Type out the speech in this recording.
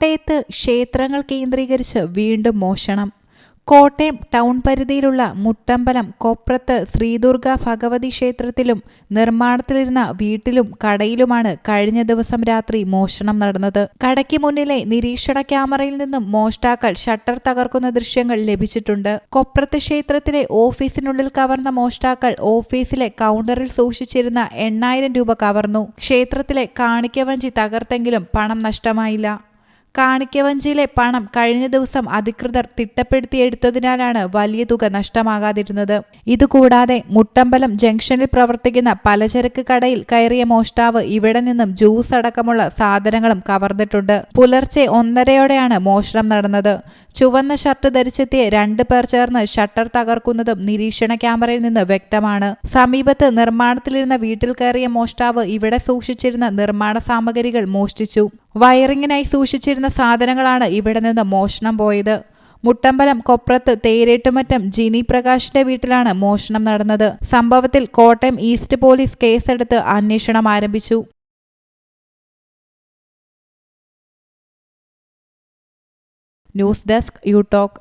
കോട്ടയത്ത് ക്ഷേത്രങ്ങൾ കേന്ദ്രീകരിച്ച് വീണ്ടും മോഷണം. കോട്ടയം ടൗൺ പരിധിയിലുള്ള മുട്ടമ്പലം കൊപ്രത്ത് ശ്രീദുർഗ ഭഗവതി ക്ഷേത്രത്തിലും നിർമ്മാണത്തിലിരുന്ന വീട്ടിലും കടയിലുമാണ് കഴിഞ്ഞ ദിവസം രാത്രി മോഷണം നടന്നത്. കടയ്ക്ക് മുന്നിലെ നിരീക്ഷണ ക്യാമറയിൽ നിന്നും മോഷ്ടാക്കൾ ഷട്ടർ തകർക്കുന്ന ദൃശ്യങ്ങൾ ലഭിച്ചിട്ടുണ്ട്. കൊപ്രത്ത് ക്ഷേത്രത്തിലെ ഓഫീസിനുള്ളിൽ കവർന്ന മോഷ്ടാക്കൾ ഓഫീസിലെ കൗണ്ടറിൽ സൂക്ഷിച്ചിരുന്ന എണ്ണായിരം രൂപ കവർന്നു. ക്ഷേത്രത്തിലെ കാണിക്കവഞ്ചി തകർത്തെങ്കിലും പണം നഷ്ടമായില്ല. കാണിക്കവഞ്ചിയിലെ പണം കഴിഞ്ഞ ദിവസം അധികൃതർ തിട്ടപ്പെടുത്തിയെടുത്തതിനാലാണ് വലിയ തുക നഷ്ടമാകാതിരുന്നത്. ഇതുകൂടാതെ മുട്ടമ്പലം ജംഗ്ഷനിൽ പ്രവർത്തിക്കുന്ന പലചരക്ക് കടയിൽ കയറിയ മോഷ്ടാവ് ഇവിടെ നിന്നും ജ്യൂസ് അടക്കമുള്ള സാധനങ്ങളും കവർന്നിട്ടുണ്ട്. പുലർച്ചെ ഒന്നരയോടെയാണ് മോഷണം നടന്നത്. ചുവന്ന ഷർട്ട് ധരിച്ചെത്തിയ രണ്ടു പേർ ചേർന്ന് ഷട്ടർ തകർക്കുന്നതും നിരീക്ഷണ ക്യാമറയിൽ നിന്ന് വ്യക്തമാണ്. സമീപത്ത് നിർമ്മാണത്തിലിരുന്ന വീട്ടിൽ കയറിയ മോഷ്ടാവ് ഇവിടെ സൂക്ഷിച്ചിരുന്ന നിർമ്മാണ സാമഗ്രികൾ മോഷ്ടിച്ചു. വയറിങ്ങിനായി സൂക്ഷിച്ചിരുന്ന സാധനങ്ങളാണ് ഇവിടെ നിന്ന് മോഷണം പോയത്. മുട്ടമ്പലം കൊപ്രത്ത് തേരേട്ടുമറ്റം ജിനി പ്രകാശിന്റെ വീട്ടിലാണ് മോഷണം നടന്നത്. സംഭവത്തിൽ കോട്ടയം ഈസ്റ്റ് പോലീസ് കേസെടുത്ത് അന്വേഷണം ആരംഭിച്ചു. News desk you talk